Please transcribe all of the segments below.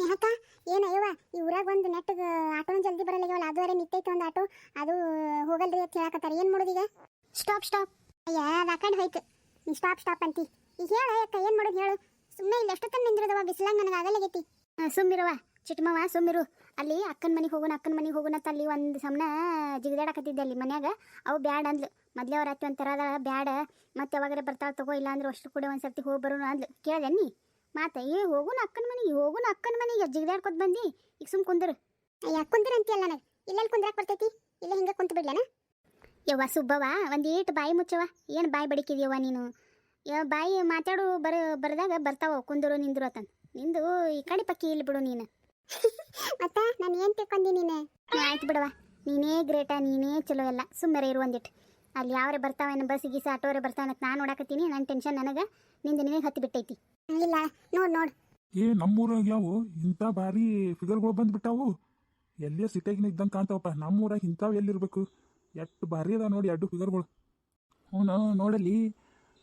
ಸ್ನೇಹಕ್ಕ ಏನು ಈ ಊರಾಗ ಒಂದು ನೆಟ್ ಆಟೋನ ಜಲ್ದಿ ಬರಲ್ಲ ಅದುವರೆ ನಿಂತೈತೆ ಒಂದು ಆಟೋ. ಅದು ಹೋಗಲ್ರಿ ಅಂತ ಹೇಳಕತ್ತಾರ. ಏನು ಮಾಡೋದು ಈಗ? ಸ್ಟಾಪ್ ಸ್ಟಾಪ್ ಅಯ್ಯ ಆ ಹೋಯ್ತು. ನೀ ಸ್ಟಾಪ್ ಸ್ಟಾಪ್ ಅಂತಿ. ಈಗ ಹೇಳ ಅಕ್ಕ ಏನು ಮಾಡೋದು ಹೇಳು. ಸುಮ್ಮನೆ ಇಲ್ಲಿ ಎಷ್ಟೊತ್ತನ ನಿಂದಿರದವ ಬಿಸಿಲಾಗ ನನಗೆ ಆಗಲ್ಲಾಗೈತಿ ಸುಮ್ಮಿರವ ಚಿಟ್ಮವ ಸುಮ್ಮಿರು ಅಲ್ಲಿ ಅಕ್ಕನ ಮನೆಗೆ ಹೋಗೋಣ, ಅಕ್ಕನ ಮನೆಗೆ ಹೋಗೋಣ ಅಂತ ಅಲ್ಲಿ ಒಂದು ಸಮನ ಜಿಗಿದಾಡಕತ್ತಿದ್ದೆ ಅಲ್ಲಿ ಮನ್ಯಾಗ. ಅವು ಬ್ಯಾಡ ಅಂದ್ಲು. ಮೊದ್ಲೇ ಅವ್ರ ಅತ್ತಿ ಒಂಥರ ಅದ ಬ್ಯಾಡ. ಮತ್ತೆ ಯಾವಾಗಾರ ಬರ್ತಾಳ, ತಗೋ ಇಲ್ಲ ಅಂದ್ರೆ ಅಷ್ಟು ಕೂಡ ಒಂದ್ಸರ್ತಿ ಹೋಗಿ ಬರೋಣ ಅಂದ್ಲು. ಕೇಳ್ದೆ ನೀ? ಮಾತ ಏ ಹೋಗುನ ಅಕ್ಕನ ಮನೆಗೆ ಹೋಗುನ ಅಕ್ಕನ ಮನೆಗೆ ಜಿಗಿದಾಡ್ಕೊತ ಬಂದಿ. ಈಗ ಸುಮ್ ಕುಂದ್ರು. ಅಯ್ಯ ಕುಂದಿರ ಅಂತೀಯಲ್ಲ ನನಗೆ. ಇಲ್ಲೆಲ್ಲಿ ಕುಂದ್ರಾಕ್ ಬರ್ತೈತಿ? ಇಲ್ಲ ಹಿಂಗೆ ಕುಂತು ಬಿಡ್ಲೇನ? ಯವ್ವ ಸುಬ್ಬವ ಒಂದು ಏಟು ಬಾಯಿ ಮುಚ್ಚವ ಏನು ಬಾಯಿ ಬಡಿಕಿದ್ಯವ್ವ ನೀನು? ಯಾವ ಬಾಯಿ ಮಾತಾಡು ಬರ ಬರದಾಗ ಬರ್ತಾವ ಕುಂದರು ನಿಂದ್ರು ಅತನ್ ನಿಂದು ಈ ಕಡೆ ಪಕ್ಕಿ ಇಲ್ಲಿ ಬಿಡು ನೀನು. ಮತ್ತ ನಾನು ಏನು ತಿಳ್ಕೊಂಡಿ ನೀನೆ? ಆಯ್ತು ಬಿಡವ ನೀನೇ ಗ್ರೇಟ ನೀನೇ ಚಲೋ ಎಲ್ಲ. ಸುಮ್ಮನೆ ಇರು ಒಂದಿಟ್ಟು ಅಲ್ಲಿ ಯಾವ್ರೆ ಬರ್ತಾವೇನು ಬಸ್ ಗೀಸ ಆಟೋರೆ ಬರ್ತಾವೆ ನಾನು ನೋಡಾಕತ್ತೀನಿ. ನನ್ನ ಟೆನ್ಷನ್ ನನಗೆ. ನಿಂದ ನಿನಗೆ ಹತ್ತಿ ಬಿಟ್ಟೈತಿ. ಇಲ್ಲ ನೋಡ್ ನೋಡ್. ಏ ನಮ್ಮೂರಾಗ ಯಾವ? ಇಂಥ ಭಾರಿ ಫಿಗರ್ಗಳು ಬಂದ್ಬಿಟ್ಟಾವು. ಎಲ್ಲೇ ಸಿಟಿಯಾಗಿನ ಇದ್ದಂಗೆ ಕಾಣ್ತಾವಪ್ಪ. ನಮ್ಮೂರಾಗ ಇಂಥವು ಎಲ್ಲಿರ್ಬೇಕು? ಎಷ್ಟು ಭಾರಿ ಅದ ನೋಡಿ ಎರಡು ಫಿಗರ್ಗಳು ಅವನು ನೋಡಲ್ಲಿ.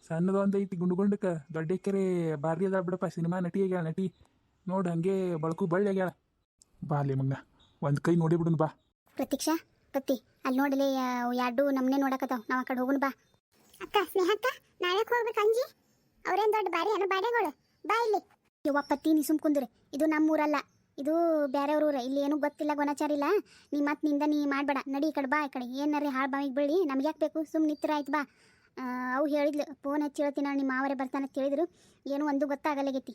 ಸಣ್ಣದೊಂದು ಐತಿ ಗುಂಡು ಗುಂಡಕ್ಕೆ ದೊಡ್ಡ ಕೆರೆ ಭಾರಿ ಅದ ಬಿಡಪ್ಪ. ಸಿನಿಮಾ ನಟಿ ಆಗ್ಯಾಳ ನಟಿ. ನೋಡು ಹಂಗೆ ಬಳಕು ಬಳ್ಳಿ ಆಗ್ಯಾಳ. ಬಾ ಅಲ್ಲಿ ಮಗ್ನ. ಒಂದು ಕೈ ನೋಡಿ ಬಿಡುನು ಬಾ. ಪ್ರತೀಕ್ಷಾ ಪತ್ತಿ ಅಲ್ಲಿ ನೋಡಲಿ ಎರಡು ನಮ್ಮನೆ ನೋಡಕತ್ತಾವ. ನಾವು ಆ ಕಡೆ ಹೋಗುಣ ಬಾ. ಅಕ್ಕ ಸ್ನೇಹಕ್ಕ ನಾಳೆ ಹೋಗ್ಬೇಕು ಅಂಜಿ. ಅವ್ರೇನ್ ದೊಡ್ಡ ಬಾರಿ ಏನೋ ಬಾಡೆಗಳು. ಬಾ ಇಲ್ಲಿ. ಯವ್ವ ಪತ್ತಿ ನೀ ಸುಮ್ ಕುಂದ್ರೆ. ಇದು ನಮ್ಮೂರಲ್ಲ. ಇದು ಬೇರೆಯವ್ರ ಊರ. ಇಲ್ಲಿ ಏನೂ ಗೊತ್ತಿಲ್ಲ ಗೊನಾಚಾರ ಇಲ್ಲ. ನೀ ಮತ್ತೆ ನಿಂದ ನೀ ಮಾಡಬೇಡ. ನಡಿ ಈ ಕಡೆ ಬಾ ಈ ಕಡೆ. ಏನಾರೇ ಹಾಳು ಬಾವಿಗೆ ಬೀಳಿ ನಮ್ಗೆ ಯಾಕೆ ಬೇಕು? ಸುಮ್ ನಿತ್ರ ಆಯ್ತು ಬಾ. ಅವು ಹೇಳಿದ್ಲು ಫೋನ್ ಹಚ್ಚಿ ಹೇಳ್ತೀನಿ ನಿಮ್ಮ ಮಾವರೇ ಬರ್ತಾನೆ ಕೇಳಿದ್ರು ಏನು ಒಂದು ಗೊತ್ತಾಗಲಾಗೈತಿ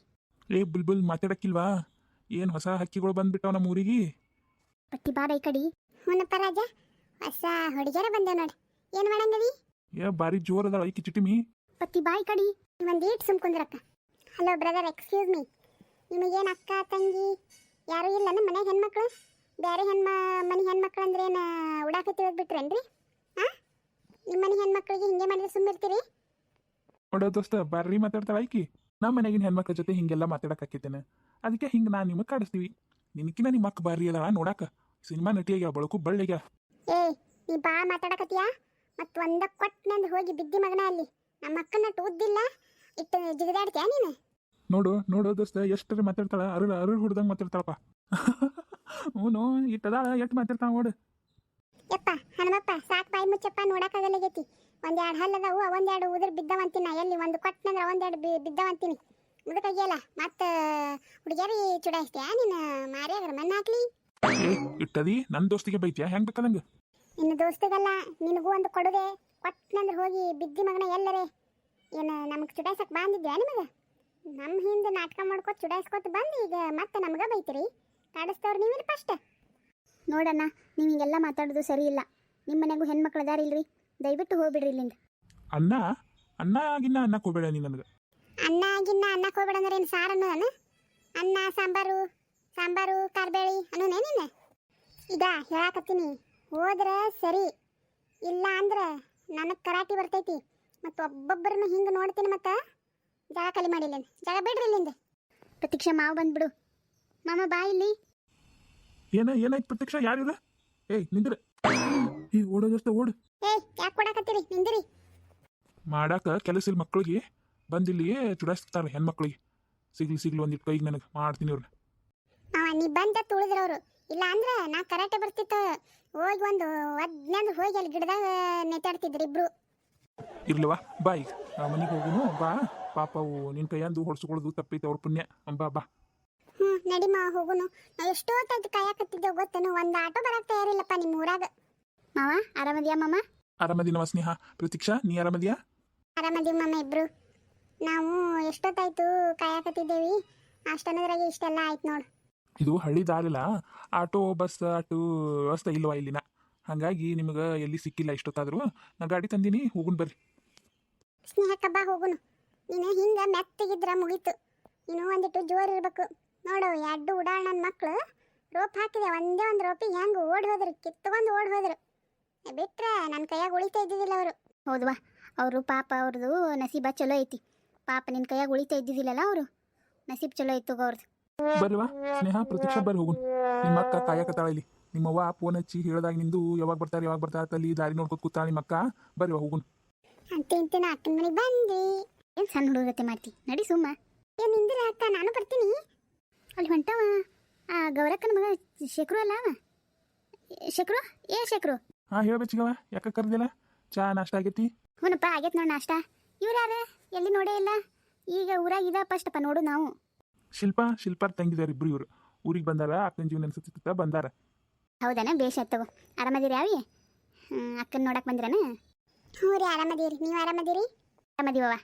ಏ ಬುಲ್ಬುಲ್ ಮಾತಾಡಕ್ಕಿಲ್ವಾ? ಏನು ಹೊಸ ಹಕ್ಕಿಗಳು ಬಂದ್ಬಿಟ್ಟಾವ ನಮ್ಮ ಊರಿಗೆ ಪಟ್ಟಿ ಬಾರ ಈ ಕಡೆ. ಹ್ಞೂನಪ್ಪ ರಾಜ ಹೊಸ ಹುಡುಗಿಯರ ಬಂದೆ ನೋಡಿ. ಏನು ಮಾಡಂಗದಿ ಏ ಬಾರಿ ಜೋರ್ ಅದಾಳ ಐಕಿ ಚಿಟಿಮಿ ಪತ್ತಿ ಬಾಯಿ ಕಡಿ ಒಂದು ಏಟ್ ಸುಮ್ ಕುಂದ್ರಕ್ಕ ಹಲೋ ಬ್ರದರ್ ಎಕ್ಸ್ಕ್ಯೂಸ್ ಮೀ ನಿಮಗೇನು ಅಕ್ಕ ತಂಗಿ ಯಾರು ಇಲ್ಲ ನಮ್ಮ ಮನ್ಯಾಗ ಹೆಣ್ಮಕ್ಳು? ಬೇರೆ ಹೆಣ್ಮ ಮನೆ ಹೆಣ್ಮಕ್ಳು ಅಂದ್ರೆ ಏನು ಉಡಾಕ ತಿಳಿದ್ಬಿಟ್ರೇನ್ರಿ? ಹಾಂ ನಿಮ್ಮ ಮನೆ ಹೆಣ್ಮಕ್ಳಿಗೆ ಹಿಂಗೆ ಮಾಡಿದ್ರೆ ಸುಮ್ಮಿರ್ತೀರಿ? ನೋಡೋ ದೋಸ್ತ ಬರ್ರಿ ಮಾತಾಡ್ತಾಳ ಐಕಿ ನಮ್ಮ ಮನೆಗಿನ ಹೆಣ್ಮಕ್ಳ ಜೊತೆ ಹಿಂಗೆಲ್ಲ ಮಾತಾಡಕ್ ಆಕೈತೇನೆ ಅದಕ್ಕೆ ಹಿಂಗೆ ನಾನು ನಿಮಗೆ ಕಾಡಿಸ್ತೀವಿ. ನಿನಕಿನ ನಿಮ್ಮ ಅಕ್ಕ ಬಾರಿ ಅದಾಳ ನೋಡಾಕ. ಸಿನಿಮಾ ನಟಿಯಾಗ್ಯಾವ ಬಳಕು ಬಳ್ಳಿಗ್ಯಾವ ಏ ನೀ ಬಾ ಮಾತಾಡಕತ್ತೀಯಾ? ಮತ್ತು ಒಂದ ಕೊಟ್ಟನಂದು ಹೋಗಿ ಬಿದ್ದಿ ಮಗನ ಅಲ್ಲಿ. ನಮ್ಮ ಅಕ್ಕನ ಟೂದ್ದಿಲ್ಲ? ಇಟ್ಟು ಜಿಗಿದಾಡ್ತೀಯ ನೀನು? ನೋಡು ನೋಡು ದೋಸ್ತ ಎಷ್ಟರ ಮಾತಾಡ್ತಾಳ? ಅರುಳ್ ಅರುಳ್ ಹುಡ್ದಂಗೆ ಮಾತಾಡ್ತಾಳಪ್ಪ. ಅವನು ಇಟ್ಟದಾಳ ಎಷ್ಟು ಮಾತಾಡ್ತಾಳ ನೋಡು. ಯಪ್ಪ ಹನುಮಪ್ಪ ಸಾಕ್ ಬಾಯಿ ಮುಚ್ಚಪ್ಪ ನೋಡಕ್ಕಾಗಲ್ಲಾಗೈತಿ. ಒಂದೆರಡು ಎರಡು ಹಲ್ಲದವು ಒಂದೆರಡು ಉದುರು ಬಿದ್ದವಂತಿನ. ಎಲ್ಲಿ ಒಂದು ಕೊಟ್ಟನಂದ್ರೆ ಒಂದೆರಡು ಬಿ ಬಿದ್ದವಂತೀನಿ. ಮುದಕಾಗಿಯಲ್ಲ ಮತ್ತೆ ಹುಡುಗಿಯರಿ ಚುಡಾಯಿಸ್ತೀಯಾ ನೀನು? ಮಾರಿಯಾಗ್ರ ಮಣ್ಣು ಹಾಕ್ಲಿ ಇಟ್ಟದಿ? ನನ್ನ ದೋಸ್ತಿಗೆ ಬೈತ್ಯಾ? ಹೆಂಗ್ ಬೇಕಾದಂಗ ನಿನ್ನ ದೋಸ್ತಿಗಲ್ಲ ನಿನಗೂ ಒಂದು ಕೊಡುಗೆ. ಕೊಟ್ಟನಂದ್ರೆ ಹೋಗಿ ಬಿದ್ದಿ ಮಗನ ಎಲ್ಲರೇ. ಏನು ನಮಗೆ ಚುಡಾಯ್ಸಕ್ ಬಂದಿದ್ಯಾ ನಿಮಗೆ? ನಮ್ಮ ಹಿಂದೆ ನಾಟಕ ಮಾಡ್ಕೊತ ಚುಡಾಯಿಸ್ಕೊತ ಬಂದು ಈಗ ಮತ್ತೆ ನಮ್ಗೆ ಬೈತೀರಿ. ಕಾಡಿಸ್ತವ್ರು ನೀವಿಲ್ಲ ಫಸ್ಟ್ ನೋಡಣ್ಣ ನೀವು ಹಿಂಗೆಲ್ಲ ಮಾತಾಡೋದು ಸರಿ ಇಲ್ಲ ನಿಮ್ಮ ಮನೆಗೂ ಹೆಣ್ಮಕ್ಳು ಅದಾರ ಇಲ್ರಿ. ದಯವಿಟ್ಟು ಹೋಗ್ಬಿಡ್ರಿ ಇಲ್ಲಿಂದ. ಅನ್ನ ಅನ್ನ ಗಿನ್ನ ಅನ್ನಕ್ಕೆ ಹೋಗ್ಬೇಡ ನೀ ನನಗೆ. ಅನ್ನ ಗಿನ್ನ ಅನ್ನಕ್ಕೆ ಹೋಗ್ಬೇಡ ಅಂದ್ರೆ ಏನು ಸಾರು ಅನ್ನೋದನ ಅನ್ನ ಸಾಂಬಾರು? ಸಾಂಬಾರು ಕಾರ್ಬೇಳಿ ಅನ್ನೋನೇ ನೀನು ಈಗ ಹೇಳಾಕತ್ತೀನಿ. ಹೋದ್ರೆ ಸರಿ. ಇಲ್ಲ ಅಂದ್ರೆ ನನಗೆ ಕರಾಟಿ ಬರ್ತೈತಿ. ಮತ್ತು ಒಬ್ಬೊಬ್ಬರನ್ನ ಹಿಂಗೆ ನೋಡ್ತೀನಿ ಮತ್ತು ಜಾಗ ಖಾಲಿ ಮಾಡಿಲ್ಲ ಜಾಗ ಬಿಡ್ರಿ ಇಲ್ಲಿಂದ. ಪ್ರತೀಕ್ಷಾ ಮಾವು ಬಂದ್ಬಿಡು. ಮಾಮ ಬಾ ಇಲ್ಲಿ. ಏನ ಏನಾಯ್ತು ಪ್ರತ್ಯಕ್ಷ ಯಾರಿಲ್ಲ ಏಯ್ ನಿಂದ್ರೆ. ಈ ಓಡೋ ದೋಸ್ತ ಓಡು. ಏಯ್ ಯಾಕೆ ಕೊಡಾಕತ್ತೀರಿ ನಿಂದ್ರಿ. ಮಾಡಾಕ ಕೆಲಸ ಇಲ್ಲಿ ಮಕ್ಕಳಿಗೆ ಬಂದಿಲ್ಲಿ ಚುಡಾಯಿಸ್ತಾರೆ ಹೆಣ್ಮಕ್ಳಿಗೆ. ಸಿಗ್ಲಿ ಸಿಗ್ಲಿ ಒಂದಿಟ್ಟು ಕೈಗೆ ನನಗೆ. ಮಾಡ್ತೀನಿ ಇವ್ರನ್ನ ನೀ ಬಂದ ತುಳಿದ್ರವ್ರು ಇಲ್ಲ ಅಂದ್ರೆ ನಾ ಕರಾಟೆ ಬರ್ತಿತ್ತು. ಹೋಗಿ ಒಂದು ಒದ್ನಂದು ಹೋಗಿ ಅಲ್ಲಿ ಗಿಡದಾಗ ನೆತಾಡ್ತಿದ್ರು ಇಬ್ರು. ಇರ್ಲವಾ? ಬಾ ಈಗ. ಮನೆಗೆ ಹೋಗುನು? ಬಾ. ಪಾಪ ಅವು ನಿನ್ನ ಕೈಯಂದು ಹೊಡ್ಸ್ಕೊಳ್ಳೋದು ತಪ್ಪೈತೆ ಅವ್ರ ಪುಣ್ಯ. ಬಾ ಬಾ. ಹ್ಞೂ ನಡಿ ಮಾವ ಹೋಗುನು. ನಾವು ಎಷ್ಟೊತ್ತಾಯ್ತು ಕಾಯಕತ್ತಿದ್ದೇವೆ ಗೊತ್ತೇನು ಒಂದು ಆಟೋ ಬರಕ್ಕೆ ತಯಾರಿಲ್ಲಪ್ಪ ನಿಮ್ಮ ಊರಾಗ. ಮಾವ ಆರಾಮದಿಯಾ ಮಾಮ? ಆರಾಮದಿನವ ಸ್ನೇಹ. ಪ್ರತೀಕ್ಷಾ ನೀ ಆರಾಮದಿಯಾ? ಆರಾಮದೀವಿ ಮಾಮ ಇಬ್ರು. ನಾವು ಎಷ್ಟೊತ್ತಾಯ್ತು ಕಾಯಕತ್ತಿದ್ದೇವಿ? ಅಷ್ಟನ್ನದ್ರಾಗೆ ಇಷ್ಟೆಲ್ಲ ಆಯ್ತು ನೋಡು. ಇದು ಹಳ್ಳಿ ದಾರಿಲ್ಲ ಆಟೋ ಬಸ್ ಆಟೋ ವ್ಯವಸ್ಥೆ ಇಲ್ವಾ ಇಲ್ಲಿನ? ಹಾಗಾಗಿ ನಿಮಗೆ ಎಲ್ಲಿ ಸಿಕ್ಕಿಲ್ಲ ಇಷ್ಟೊತ್ತಾದರೂ ನಾ ಗಾಡಿ ತಂದೀನಿ ಹೋಗುನ್ ಬರ್ರಿ. ಸ್ನೇಹಕ್ಕ ಬಾ ಹೋಗುನು. ನೀನು ಹಿಂಗೆ ಮೆತ್ತಗಿದ್ರ ಮುಗೀತು. ನೀನು ಒಂದಿಟ್ಟು ಜೋರು ಇರಬೇಕು. ನೋಡು ಎರಡು ಉಡಾಣನ ನನ್ನ ಮಕ್ಕಳು ರೋಪ್ ಹಾಕಿದೆ. ಒಂದೇ ಒಂದು ರೋಪಿಗೆ ಹೆಂಗೆ ಓಡಿ ಹೋದ್ರು ಕಿತ್ಕೊಂಡು ಓಡಿ ಹೋದ್ರು. ಬಿಟ್ರೆ ನನ್ನ ಕೈಯಾಗ ಉಳಿತಾ ಇದ್ದಿದ್ದಿಲ್ಲ ಅವರು. ಹೌದವಾ ಅವರು ಪಾಪ ಅವ್ರದ್ದು ನಸೀಬ ಚಲೋ ಐತಿ. ಪಾಪ ನಿನ್ನ ಕೈಯಾಗ ಉಳಿತಾ ಇದ್ದಿದ್ದಿಲ್ಲಲ್ಲ ಅವರು? ನಸೀಬ್ ಚಲೋ ಐತು ಅವ್ರದ್ದು ಬರ್ರಿವಾ ಸ್ನೇಹ ಪ್ರತೀಕ್ಷಾ ಬರ್ರಿ ಹೋಗುನ್ ನಿಮ್ಮ ಅಕ್ಕ ಕಾಯಕತ್ತಾಳ ಇಲ್ಲಿ. ನಿಮ್ಮವ್ವ ಫೋನ್ ಹಚ್ಚಿ ಹೇಳ್ದಾಗ ನಿಂದು ಯಾವಾಗ ಬರ್ತಾರೆ ಯಾವಾಗ ಬರ್ತಾರೆ ಅಲ್ಲಿ ದಾರಿ ನೋಡ್ಕೊತ ಕೂತಾಳ ನಿಮ್ಮ ಅಕ್ಕ. ಬರ್ರಿ ಹೋಗುನ್ ಅಂತ ನಾ ಅಕ್ಕನ ಮನೆಗೆ ಬಂದಿ. ಏನು ಸಣ್ಣ ಹುಡುಗತೆ ಮಾಡ್ತಿ? ನಡಿ ಸುಮ್ಮ. ಏನು ನಿಂದಿರ ಅಕ್ಕ? ನಾನು ಬರ್ತೀನಿ. ಅಲ್ಲಿ ಹೊಂಟವ. ಆ ಗೌರಕ್ಕನ ಮಗ ಶೇಖರು ಅಲ್ಲ ಅವ? ಶೇಖರು ಏ ಶೇಖರು ಹಾಂ ಹೇಳ್ಬೇಚಿಗವ ಯಾಕ ಕರ್ದಿಲ್ಲ? ಚಾ ನಾಷ್ಟ ಆಗೈತಿ? ಹ್ಞೂನಪ್ಪ ಆಗೈತೆ ನೋಡಿ ನಾಷ್ಟ. ಇವ್ರು ಯಾರು? ಎಲ್ಲಿ ನೋಡೇ ಇಲ್ಲ. ಈಗ ಊರಾಗ ಇದ ಫಸ್ಟಪ್ಪ ನೋಡು ನಾವು. ಶಿಲ್ಪಾ ಶಿಲ್ಪಾರ್ ತಂಗಿದಾರೆ ಇಬ್ರು ಇವರು. ಊರಿಗೆ ಬಂದಾರ ಅಕ್ಕನ ಜೀವನ ಅನ್ಸುತ್ತ ಬಂದಾರ. ಹೌದನ? ಬೇಷ್ ಆಯ್ತು ತಗೋ ಆರಾಮದಿರಿ ಯಾವಿ ಅಕ್ಕನ ನೋಡಕ್ಕೆ ಬಂದಿರನ? ಹ್ಞೂ ರೀ ಆರಾಮದಿರಿ. ನೀವು ಆರಾಮದಿರಿ? ಆರಾಮದಿವವ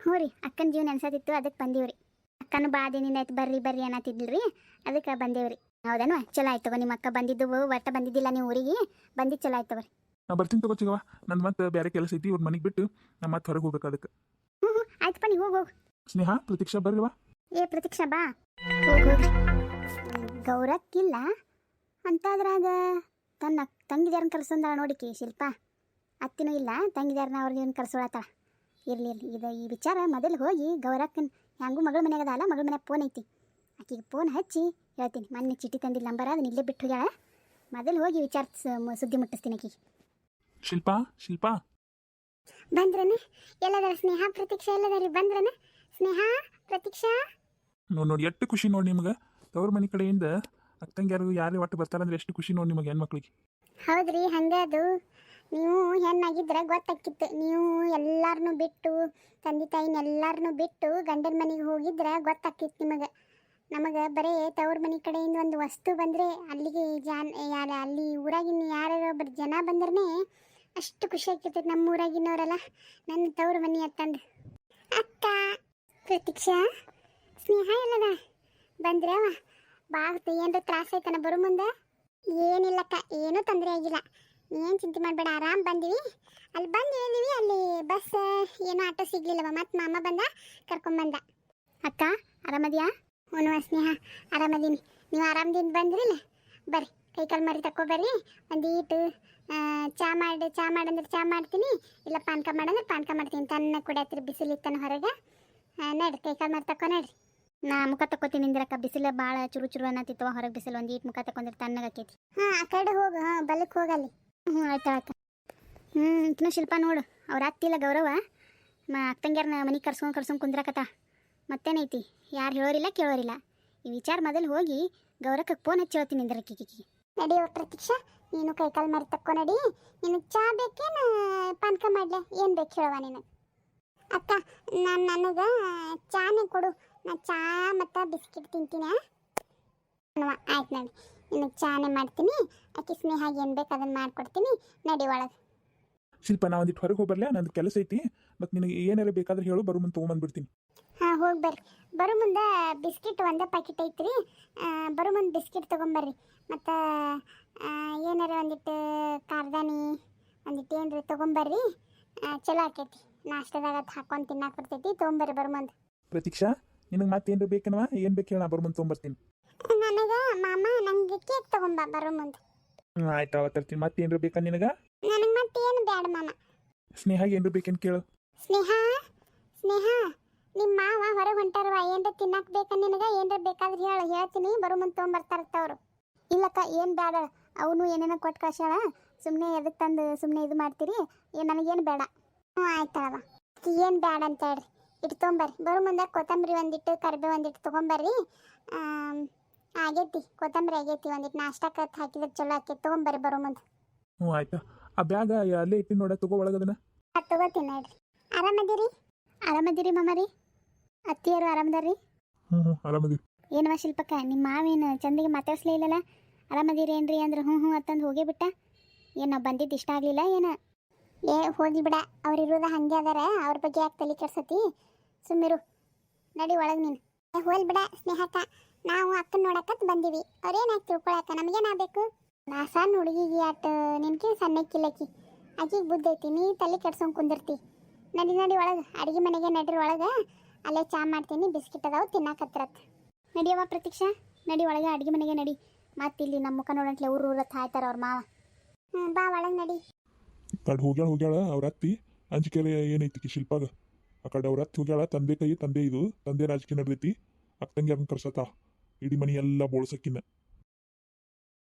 ಹ್ಞೂ ರೀ ಅಕ್ಕನ ಜೀವನ ಅನ್ಸತಿತ್ತು ಅದಕ್ಕೆ ಬಂದೀವ್ರಿ ಅಕ್ಕನ ಬಾ ದಿನದಿಂದ ಆಯ್ತು ಬರ್ರಿ ಬರ್ರಿ ಅನ್ನತ್ತಿದ್ರಿ ಅದಕ್ಕೆ ಬಂದೇವ್ರಿ ಹೌದನ್ವ ಚಲೋ ಆಯ್ತು ತಗೋ ನಿಮ್ಮ ಅಕ್ಕ ಬಂದಿದ್ದು ಒಟ್ಟ ಬಂದಿದ್ದಿಲ್ಲ ನೀವು ಊರಿಗೆ. ಬಂದಿದ್ದು ಚಲೋ ಆಯ್ತು ತಗೋರಿ. ನಾ ಬರ್ತೀನಿ ತಗೋ ಚಿಗವ ನಂದು ಮತ್ತೆ ಬೇರೆ ಕೆಲಸ ಐತಿ ಇವ್ರ ಮನೆಗೆ ಬಿಟ್ಟು ನಮ್ಮ ಮತ್ತೆ ಹೊರಗೆ ಹೋಗ್ಬೇಕು ಅದಕ್ಕೆ. ಹ್ಞೂ ಹ್ಞೂ ಆಯ್ತಪ್ಪ ನೀವು ಹೋಗಿ ಹೋಗು. ಸ್ನೇಹ ಪ್ರತೀಕ್ಷಾ ಬರ್ಲ್ವಾ ಏ ಪ್ರತೀಕ್ಷಾ ಬಾ. ಗೌರಕ್ಕಿಲ್ಲ. ಅಂತಾದ್ರಾಗ ತನ್ನ ತಂಗಿದಾರನ ಕರ್ಸಂದಾಳ ನೋಡಿಕಿ ಶಿಲ್ಪ. ಅತ್ತಿನೂ ಇಲ್ಲ ತಂಗಿದಾರನ ಅವ್ರಿಗೆ ಕರ್ಸೋಳತ್ತಾಳ ಇರಲಿ ಇರ್ಲಿ ಇದು ಈ ವಿಚಾರ ಮೊದಲು ಹೋಗಿ ಗೌರಕ್ಕನ ಹ್ಯಾಂಗೂ ಮಗಳ ಮನ್ಯಾಗ ಅಲ್ಲ ಮಗಳ ಮನ್ಯಾಗ ಫೋನ್ ಐತಿ. ಆಕಿಗೆ ಫೋನ್ ಹಚ್ಚಿ ಹೇಳ್ತೀನಿ ಮೊನ್ನೆ ಚೀಟಿ ತಂದಿಲ್ಲ ನಂಬರ ಅದನ್ನ ಇಲ್ಲೇ ಬಿಟ್ಟು ಹೋಗ್ಯಾಳ. ಮೊದಲು ಹೋಗಿ ವಿಚಾರ ಸುದ್ದಿ ಮುಟ್ಟಿಸ್ತೀನಿ ಆಕಿಗೆ. ಶಿಲ್ಪಾ ಶಿಲ್ಪಾ. ಬಂದ್ರನೆ? ಎಲ್ಲದರ ಸ್ನೇಹ ಪ್ರತೀಕ್ಷಾ ಎಲ್ಲದರಿ ಬಂದ್ರನೆ? ಸ್ನೇಹ ಪ್ರತೀಕ್ಷಾ? ನೋಡಿ ನೋಡಿ, ಎಷ್ಟು ಖುಷಿ ನೋಡಿ ನಿಮ್ಗೆ. ತವ್ರ ಮನೆ ಕಡೆಯಿಂದ ಅಕ್ಕಂಗ್ಯಾರು ಯಾರು ಒಟ್ಟು ಬರ್ತಾರಂದ್ರೆ ಎಷ್ಟು ಖುಷಿ ನೋಡಿ ನಿಮಗೆ ಹೆಣ್ಮಕ್ಳಿಗೆ. ಹೌದ್ರಿ ಅದು. ನೀವು ಹೆಣ್ಣಾಗಿದ್ರೆ ಗೊತ್ತಾಕಿತ್ತು. ನೀವು ಎಲ್ಲಾರನ್ನೂ ಬಿಟ್ಟು, ತಂದೆ ತಾಯಿನ ಎಲ್ಲಾರನ್ನೂ ಬಿಟ್ಟು ಗಂಡನ ಮನೆಗೆ ಹೋಗಿದ್ರೆ ಗೊತ್ತಾಕಿತ್ತು ನಿಮಗೆ. ನಮಗೆ ಬರೀ ತವ್ರ ಮನೆ ಕಡೆಯಿಂದ ಒಂದು ವಸ್ತು ಬಂದರೆ ಅಲ್ಲಿಗೆ ಜಾನ್, ಯಾರ, ಅಲ್ಲಿ ಊರಾಗಿನ ಯಾರು ಒಬ್ಬರು ಜನ ಬಂದ್ರೆ ಅಷ್ಟು ಖುಷಿ ಆಗ್ತಿರ್ತೈತೆ ನಮ್ಮ ಊರಾಗಿನವರೆಲ್ಲ ನನ್ನ ತವ್ರ ಮನೆ ಅತ್ತಂದು. ಅಕ್ಕ, ಪ್ರತೀಕ್ಷಾ. ಸ್ನೇಹ ಎಲ್ಲದ ಬಂದ್ರೆ ಅವ ಬಾ ಏನ್ರ ತ್ರಾಸ ಐತನ ಬರೋ ಮುಂದೆ? ಏನಿಲ್ಲಕ್ಕ ಏನೂ ತೊಂದರೆ ಆಗಿಲ್ಲ. ಏನು ಚಿಂತೆ ಮಾಡಬೇಡ ಆರಾಮ್ ಬಂದಿವಿ. ಅಲ್ಲಿ ಬಂದು ಹೇಳಿವಿ ಅಲ್ಲಿ ಬಸ್ ಏನೋ ಆಟೋ ಸಿಗ್ಲಿಲ್ಲವ. ಮತ್ತೆ ಮಾಮ ಬಂದ ಕರ್ಕೊಂಬಂದ ಅಕ್ಕ ಆರಾಮದ್ಯಾ? ಹ್ಞೂ ಸ್ನೇಹ ಆರಾಮದೀನಿ. ನೀವು ಆರಾಮದಿಂದ ಬಂದ್ರಿಲ್ಲ ಬರ್ರಿ ಕೈ ಕಾಲು ಮರಿ ತಕೊ ಬರ್ರಿ. ಒಂದೀಟು ಆ, ಚಾ ಮಾಡಿ ಚಾ ಮಾಡಂದ್ರೆ ಚಾ ಮಾಡ್ತೀನಿ. ಇಲ್ಲ ಪಾನಕ ಮಾಡಂದ್ರೆ ಪಾನಕ ಮಾಡ್ತೀನಿ. ತನ್ನ ಕುಡಿಯತ್ರಿ ಬಿಸಿಲು ಇತ್ತನ ಹೊರಗೆ ನಡ್ರಿ ಕೈ ಕಾಲು ಮರಿ ತಕೊ ನಡ್ರಿ. ನಾ ಮುಖ ತಕ್ಕೋತೀನಿ ಇಂದಿರಕ್ಕ ಬಿಸಿಲು ಭಾಳ ಚುರು ಚುರು ಅನ್ನತಿತ್ತು ಹೊರಗೆ ಬಿಸಿಲು ಒಂದು ಈಟ್ ಮುಖ ತಕೊಂಡ್ರೆ ತಣ್ಣಗಾಕೈತಿ ಹಾಂ ಆ ಕಡೆ ಹೋಗು ಹಾಂ ಬಲಕ್ಕೆ ಹೋಗಲ್ಲಿ ಹ್ಞೂ ಆಯ್ತು ಆಯ್ತು ಹ್ಞೂ ಇನ್ನು ಶಿಲ್ಪ ನೋಡು ಅವ್ರ ಅತ್ತಿಲ್ಲ ಗೌರವ. ಮ ಅಕ್ಕಂಗ್ಯಾರನ ಮನೆಗೆ ಕರ್ಸ್ಕೊಂಡು ಕರ್ಸ್ಕೊಂಡು ಕುಂದ್ರಕತ್ತ. ಮತ್ತೇನೈತಿ? ಯಾರು ಹೇಳೋರಿಲ್ಲ ಕೇಳೋರಿಲ್ಲ. ಈ ವಿಚಾರ ಮೊದಲು ಹೋಗಿ ಗೌರಕ್ಕೆ ಫೋನ್ ಹಚ್ಚಿ ಹೇಳ್ತೀನಿ ನಿಂದ್ರಕ್ಕಿಕ್ಕಿ ನಡಿಯೋ ಪ್ರತೀಕ್ಷಾ ನೀನು ಕೈಕಾಲು ಮರಿ ತಕ್ಕೋ ನಡಿ. ನಿನಗೆ ಚಾ ಬೇಕೇನು ಪಾನಕ ಮಾಡ್ಲೆ? ಏನು ಬೇಕು ಹೇಳುವ ನೀನು? ಅಕ್ಕ ನಾನು ನನಗೆ ಚಾನೇ ಕೊಡು. ನಾ ಚಾ ಮತ್ತು ಬಿಸ್ಕಿಟ್ ತಿಂತೀನಿ. ಆಯ್ತು ನೋಡಿ. ನಿನಗೆ ಚಾನೇ ಮಾಡ್ತೀನಿ. ಆಕೆ ಸ್ನೇಹ ಏನು ಬೇಕು ಅದನ್ನು ಮಾಡಿಕೊಡ್ತೀನಿ. ನಡಿ ಒಳಗೆ. ಶಿಲ್ಪ ನಾ ಒಂದಿಟ್ಟು ಹೊರಗೆ ಹೋಗ್ಬರ್ಲೆ? ನಂದು ಕೆಲಸ ಐತಿ. ಮತ್ತು ನಿನಗೆ ಏನಾರ ಬೇಕಾದ್ರೆ ಹೇಳು. ಬರೋ ಮುಂದೆ ತೊಗೊಂಬಂದ್ಬಿಡ್ತೀನಿ ಹಾಂ ಹೋಗಿ ಬರ್ರಿ. ಬರೋ ಮುಂದೆ ಬಿಸ್ಕಿಟ್ ಒಂದೇ ಪ್ಯಾಕೆಟ್ ಐತ್ರಿ. ರೀ ಬರೋ ಮುಂದೆ ಬಿಸ್ಕಿಟ್ ತೊಗೊಂಬರ್ರಿ ಮತ್ತು ಏನಾರ ಒಂದಿಟ್ಟು ಕಾರ್ದಾನಿ ಒಂದಿಟ್ಟು ಏನ್ರಿ ತೊಗೊಂಬರ್ರಿ ಚಲೋ ಆಕೈತಿ. ನಾಷ್ಟದಾಗ ಅದು ಹಾಕೊಂಡು ತಿನ್ನಕ್ಕೆ ಬರ್ತೈತಿ ತೊಗೊಂಬರ್ರಿ ಬರೋ ಮುಂದೆ ಪ್ರತೀಕ್ಷಾ ನಿನಗೆ ಮತ್ತೇನು ಬೇಕನವ ಏನು ಬೇಕು ಹೇಳ ನಾ ಬರೋ ಮುಂದೆ ತೊಗೊಂಬರ್ತೀನಿ. ನನಗೆ ಮಾಮ ನನಗೆ ಕೇಕ್ ತಗೊಂಬ ಬರೋ ಮುಂದೆ ಹ್ಞೂ ಆಯ್ತು ಅವ ತರ್ತೀನಿ. ಮತ್ತೇನು ಬೇಕಾ ನಿನಗೆ? ನನಗೆ ಮತ್ತೇನು ಬೇಡ ಮಾಮ. ಸ್ನೇಹ ಏನು ಬೇಕೇನು ಕೇಳು. ಸ್ನೇಹ ಸ್ನೇಹ ನಿಮ್ಮ ಮಾವ ಹೊರಗೆ ಹೊಂಟಾರವ ಏನ್ರ ತಿನ್ನಕ್ ಬೇಕ ನಿನಗ ಏನ್ರ ಬೇಕಾದ್ರೆ ಹೇಳು ಹೇಳ್ತೀನಿ. ಬರೋ ಮುಂದೆ ತೊಗೊಂಬರ್ತಾರತ್ತ ಅವರು ಇಲ್ಲಕ್ಕ ಏನು ಬೇಡ ಅವನು ಏನೇನೋ ಕೊಟ್ಟು ಕಳ್ಸ್ಯಾಳ. ಸುಮ್ಮನೆ ಎದಕ್ಕೆ ತಂದು ಸುಮ್ಮನೆ ಇದು ಮಾಡ್ತೀರಿ. ಏನು ನನಗೇನು ಬೇಡ. ಹ್ಞೂ ಆಯ್ತಳವ ಏನು ಬೇಡ ಅಂತ ಹೇಳ್ರಿ. ಇಟ್ಟು ತೊಗೊಂಬರ್ರಿ. ಬರೋ ಮುಂದೆ ಕೊತ್ತಂಬರಿ ಒಂದಿಟ್ಟು ಕರ್ಬೆ ಒಂದಿಟ್ಟು ತೊಗೊಂಬರ್ರಿ. ಆಗೇತಿ. ಕೊತ್ತಂಬರಿ ಆಗೈತಿ. ಒಂದಿಟ್ಟು ನಾಷ್ಟಕ್ಕೆ ಹಾಕಿದ್ರೆ ಚಲೋ ಆಕೈತಿ. ತೊಗೊಂಬರ್ರಿ ಬರೋ ಮುಂದೆ. ಹ್ಞೂ ಆಯ್ತಾ. ಆ ಬ್ಯಾಗ ಅಲ್ಲೇ ಇಟ್ಟು ನೋಡ ತಗೋ ಒಳಗದನ ಅದು ತಗೋತೀನಿ ನೋಡ್ರಿ ಆರಾಮದಿರಿ? ಆರಾಮದಿರಿ ಮಾಮರಿ? ಅತ್ತಿಯರು ಆರಾಮದಾರಿ ಹ್ಞೂ ಹ್ಞೂ ಆರಾಮದಿರಿ ಏನವ ಶಿಲ್ಪಕ್ಕ ನಿಮ್ಮ ಮಾವೇನು ಚಂದಿಗೆ ಮಾತಾಡ್ಸ್ಲೇ ಇಲ್ಲಲ್ಲ? ಆರಾಮದಿರಿ ಏನ್ರಿ ಅಂದ್ರೆ ಹ್ಞೂ ಹ್ಞೂ ಅಂತಂದು ಹೋಗೇ ಬಿಟ್ಟ? ಏನು ನಾವು ಬಂದಿದ್ದು ಇಷ್ಟ ಆಗಲಿಲ್ಲ ಏನ? ಏ, ಹೋಗಿ ಬಿಡ. ಅವ್ರು ಇರೋದ ಹಂಗೆ ಅದಾರ. ಅವ್ರ ಬಗ್ಗೆ ಯಾಕೆ ತಲೆ ಕೆಡ್ಸತಿ? ಸುಮ್ಮಿರು ನಡಿ ಒಳಗೆ ನೀನು. ಏ, ಹೋಲ್ ಬಿಡ ಸ್ನೇಹಕ್ಕ. ನಾವು ಅಕ್ಕನ ನೋಡಕ್ಕಂತ ಬಂದೀವಿ. ಅವ್ರೇನಾಯ್ತು ತಿಳ್ಕೊಳಕ್ಕ ನಮಗೇನಾಗಬೇಕು ನಾ ಸಣ್ಣ ಹುಡುಗಿಗೆ ಆಟ ನಿನ್ಗೆ ಸಣ್ಣಕ್ಕಿಲ್ಲಕಿ ಆಕಿಗೆ ಬುದ್ಧಿ ಐತಿ, ನೀ ತಲೆ ಕೆಡ್ಸೋಂಗೆ ಕುಂದಿರ್ತಿ. ನಡಿ ನಡಿ ಒಳಗೆ. ಅಡುಗೆ ಮನೆಗೆ ನಡಿರಿ ಒಳಗೆ. ಅಲ್ಲೇ ಚಾ ಮಾಡ್ತೀನಿ, ಬಿಸ್ಕಿಟ್ ಅದಾವು ತಿನ್ನಾಕತ್ರತ್ ನಡಿಯವ್ವ ಪ್ರತೀಕ್ಷಾ. ನಡಿ ಒಳಗೆ, ಅಡುಗೆ ಮನೆಗೆ ನಡಿ. ಮತ್ತಿಲ್ಲಿ ನಮ್ಮ ಮುಖ ನೋಡಂಟ್ಲೆ ಊರು ಊರ ಹಾಯ್ತಾರ ಅವ್ರ ಮಾವ. ಹ್ಞೂ ಬಾ ಒಳಗೆ ನಡಿ. ಕಡೆ ಹೋಗ್ಯಾಳ ಹೋಗ್ಯಾಳ, ಅವ್ರ ಅತ್ತಿ ಅಂಜಿಕೆರೆ ಏನೈತಿ ಶಿಲ್ಪಾಗ? ಆ ಕಡೆ ಅವ್ರ ಅತ್ತಿ ಹೋಗ್ಯಾಳ, ತಂದೆ ಕೈ, ತಂದೆ ಇದು, ತಂದೆ ರಾಜಕೀಯ ನಡೆದೈತಿ ತಂಗಿ ಅದನ್ನ ಕರ್ಸತ್ತ ಇಡೀ ಮನಿ ಎಲ್ಲ ಬೋಳ್ಸಕ್ಕಿನ್ನ